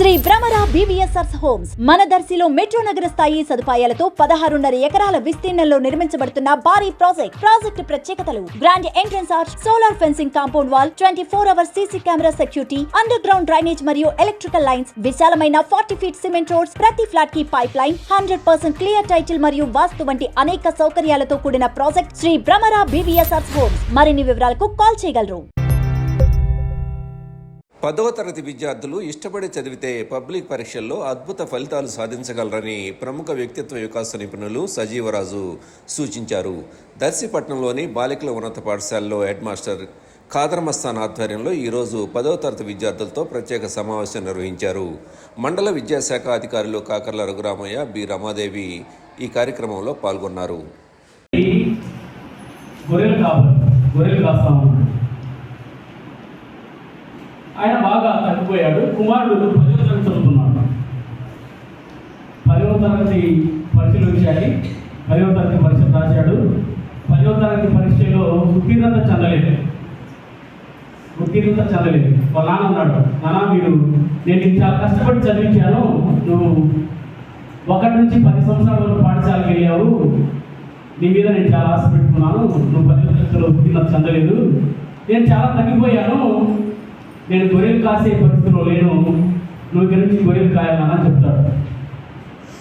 Shri Bhramara BVSR homes మన దర్శిలో metro నగర స్థాయి సదుపాయాలతో పదహారున్నర ఎకరాల విస్తీర్ణంలో నిర్మించబడుతున్న భారీ ప్రాజెక్ట్ ప్రాజెక్టు ప్రత్యేకతలు. Grand entrance arch solar fencing compound wall twenty four hour CC camera security underground drainage మరియు ఎలక్ట్రికల్ లైన్స్ విశాలమైన ఫార్టీ ఫీట్ సిమెంట్ రోడ్స్ ప్రతి ఫ్లాట్కి pipeline hundred percent clear title మరియు వాస్తు వంటి అనేక సౌకర్యాలతో కూడిన project Sri Bhramara BVSR homes మరిన్ని వివరాలకు కాల్ చేయగలరు. పదవ తరగతి విద్యార్థులు ఇష్టపడి చదివితే పబ్లిక్ పరీక్షల్లో అద్భుత ఫలితాలు సాధించగలరని ప్రముఖ వ్యక్తిత్వ వికాస నిపుణులు సజీవరాజు సూచించారు. దర్శిపట్నంలోని బాలికల ఉన్నత పాఠశాలలో హెడ్ మాస్టర్ ఆధ్వర్యంలో ఈరోజు పదవ తరగతి విద్యార్థులతో ప్రత్యేక సమావేశం నిర్వహించారు. మండల విద్యాశాఖ అధికారులు కాకర్ల రఘురామయ్య బి. రమాదేవి ఈ కార్యక్రమంలో పాల్గొన్నారు గొర్రెలు కాబట్టి గొర్రెలు కాస్తా ఉన్నాడు ఆయన బాగా తగ్గిపోయాడు. కుమారుడు పదవ తరగతి చదువుతున్నాడు. పదవ తరగతి పరీక్షలు వచ్చాయి. పదవ తరగతి పరీక్ష రాశాడు. పదవ తరగతి పరీక్షలో ఉత్తీర్ణత చెందలేదు. ఉత్తీర్ణత చెందలేదు. వాళ్ళ నాన్న అన్నాడు నాన్న మీరు నేను చాలా కష్టపడి చదివించాను. నువ్వు ఒకటి నుంచి పది సంవత్సరాల వరకు పాఠశాలకు వెళ్ళావు. నీ మీద నేను చాలా ఆశ పెట్టుకున్నాను. నువ్వు పది తరగతిలో ఉత్తీర్ణత చెందలేదు. నేను చాలా తగ్గిపోయాను. నేను గొర్రెలు కాసే పరిస్థితిలో లేను. నువ్వు ఇక్కడి నుంచి గొర్రెలు కాయాలన్నా చెప్తాడు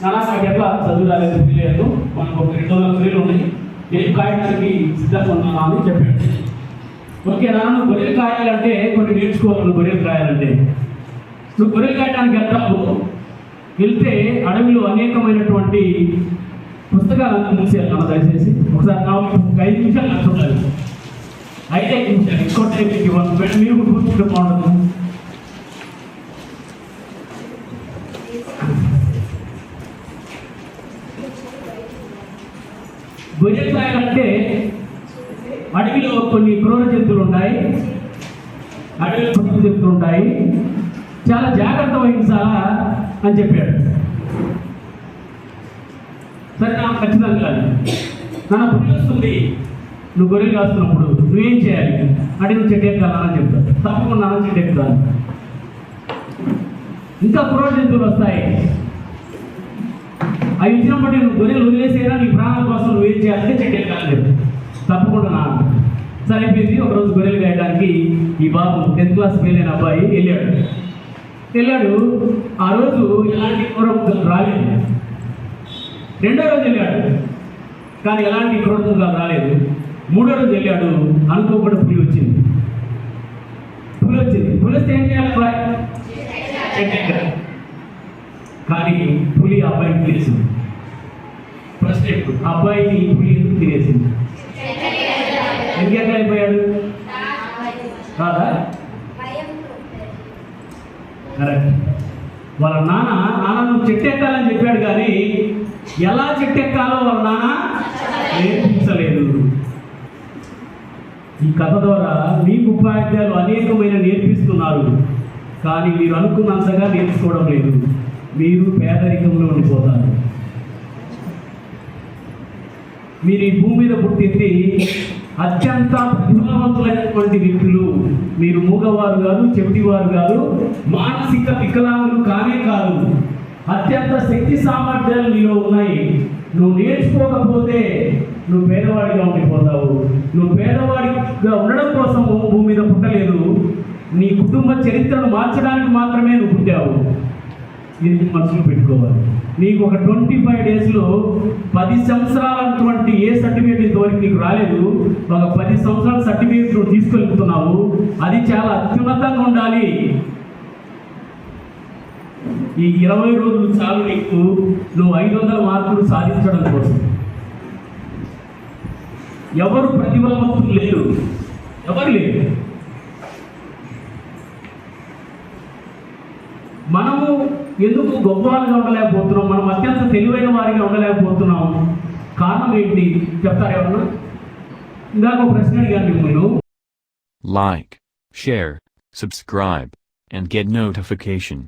నానా నాకు ఎట్లా చదువు రాలేదు తెలియదు. మనకు ఒక రెండు వందల గొర్రెలు ఉన్నాయి. నేను కాయడానికి సిద్ధంగా ఉన్నాను అని చెప్పాడు. ఓకే నాన్న నువ్వు గొర్రెలు కాయాలంటే కొన్ని నేర్చుకోవాలి నువ్వు గొర్రెలు కాయాలంటే. నువ్వు గొర్రెలు కాయడానికి వెళ్తావు. వెళ్తే అడవిలో అనేకమైనటువంటి పుస్తకాలను మూసేయాలి నాన్న దయచేసి. ఒకసారి నా ఒక ఐదు నిమిషాలు నాకు ఐదు ఐదు నిమిషాలు ఇంకో టైం మీరు గొర్రెకాయలంటే అడవిలో కొన్ని క్రూర జంతువులు ఉంటాయి. అడవిలో కొన్ని జంతువులు ఉంటాయి. చాలా జాగ్రత్త వహించాలా అని చెప్పాడు. సరే నాకు ఖచ్చితంగా కాదు. నన్ను పులి వస్తుంది. నువ్వు గొర్రెలు కాస్తున్నప్పుడు నువ్వేం చేయాలి? అంటే నువ్వు చెట్టు ఎక్కాలని చెప్తాను తప్పకుండా నాన్న చెట్టు ఎక్కుతాను. ఇంకా క్రూర జంతువులు వస్తాయి. అవి ఇచ్చినప్పటి నువ్వు గొర్రెలు వదిలేసేనా నీ ప్రాణాల కోసం నువ్వేం చేయాలంటే చెట్టు కాలేదు. తప్పకుండా నా సరే అయిపోయింది. ఒకరోజు గొర్రెలు వేయడానికి ఈ బాబు టెన్త్ క్లాస్ ఫెయిల్ అయిన అబ్బాయి వెళ్ళాడు. వెళ్ళాడు. ఆ రోజు ఎలాంటి క్రూరం రాలేదు. రెండో రోజు వెళ్ళాడు. కానీ ఎలాంటి క్రోధంగా రాలేదు. మూడో రోజు వెళ్ళాడు. అనుకోకుండా పులి వచ్చింది. పులి వచ్చింది. పులి వస్తే ఏం చేయాలి అబ్బాయి? కానీ పులి అబ్బాయిని పిలిచింది అబ్బాయిని ఇప్పుడు ఎందుకు తినేసింది? ఎందుకు ఎక్కడ అయిపోయాడు? కాదా? కరెక్ట్ వాళ్ళ నాన్న నాన్న నువ్వు చెట్టెక్కాలని చెప్పాడు కానీ ఎలా చెట్టెక్కాలో వాళ్ళ నాన్న నేర్పించలేదు. ఈ కథ ద్వారా మీకు ఉపాధ్యాయులు అనేకమైన నేర్పిస్తున్నారు కానీ మీరు అనుకున్నంతగా నేర్చుకోవడం లేదు. మీరు పేదరికంలో ఉండిపోతారు. మీరు ఈ భూమి మీద పుట్టింది అత్యంత ప్రతిభావంతులైనటువంటి వ్యక్తులు. మీరు మూగవారు కాదు చెవిటివారు కాదు మానసిక వికలాంగులు కానే కాదు. అత్యంత శక్తి సామర్థ్యాలు నీలో ఉన్నాయి. నువ్వు నేర్చుకోకపోతే నువ్వు పేదవాడిగా ఉండిపోతావు. నువ్వు పేదవాడిగా ఉండడం కోసం భూమి మీద పుట్టలేదు. నీ కుటుంబ చరిత్రను మార్చడానికి మాత్రమే నువ్వు పుట్టావు. ఇది మనసులో పెట్టుకోవాలి? నీకు ఒక ట్వంటీ ఫైవ్ డేస్లో పది సంవత్సరాలటువంటి ఏ సర్టిఫికేట్ ఇంతవరకు నీకు రాలేదు ఒక పది సంవత్సరాల సర్టిఫికేట్ నువ్వు తీసుకెళ్తున్నావు అది చాలా అత్యున్నతంగా ఉండాలి. ఈ ఇరవై రోజులు చాలు నీకు నువ్వు ఐదు వందల మార్కులు సాధించడం కోసం. ఎవరు ప్రతిభావంతులు లేరు? ఎవరు లేరు? మనము ఎందుకు గొప్పవాళ్ళగా ఉండలేకపోతున్నాం మనం అత్యంత తెలివైన వారిగా ఉండలేకపోతున్నాం కారణం ఏంటి చెప్తారు ఎవరన్నా ఇందాక ఒక ప్రశ్న అడిగాను మీకు నేను Like, share, subscribe, and get notification.